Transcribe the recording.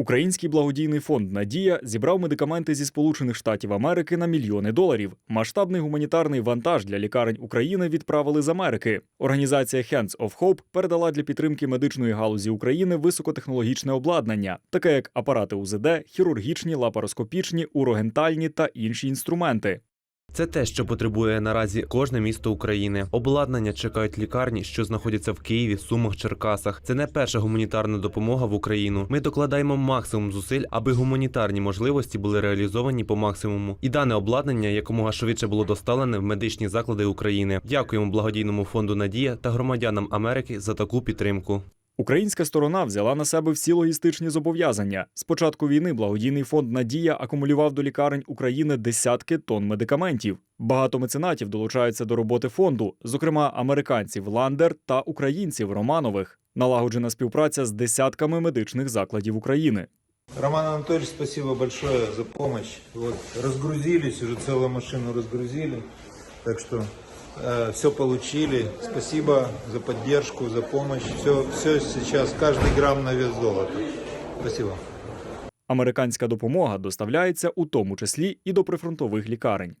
Український благодійний фонд Надія зібрав медикаменти зі Сполучених Штатів Америки на мільйони доларів. Масштабний гуманітарний вантаж для лікарень України відправили з Америки. Організація Hands of Hope передала для підтримки медичної галузі України високотехнологічне обладнання, таке як апарати УЗД, хірургічні, лапароскопічні, урогентальні та інші інструменти. Це те, що потребує наразі кожне місто України. Обладнання чекають лікарні, що знаходяться в Києві, Сумах, Черкасах. Це не перша гуманітарна допомога в Україну. Ми докладаємо максимум зусиль, аби гуманітарні можливості були реалізовані по максимуму. І дане обладнання якомога швидше було доставлене в медичні заклади України. Дякуємо благодійному фонду Надія та громадянам Америки за таку підтримку. Українська сторона взяла на себе всі логістичні зобов'язання. З початку війни благодійний фонд Надія акумулював до лікарень України десятки тонн медикаментів. Багато меценатів долучаються до роботи фонду, зокрема американців Ландер та українців Романових. Налагоджена співпраця з десятками медичних закладів України. Роман Анатольевич, спасибо большое за помощь. Вот, разгрузились, уже целую машину разгрузили. Так что все получили. Спасибо за поддержку, за помощь. Все, все сейчас, каждый грамм на вес золота. Спасибо. Американська допомога доставляється у тому числі і до прифронтових лікарень.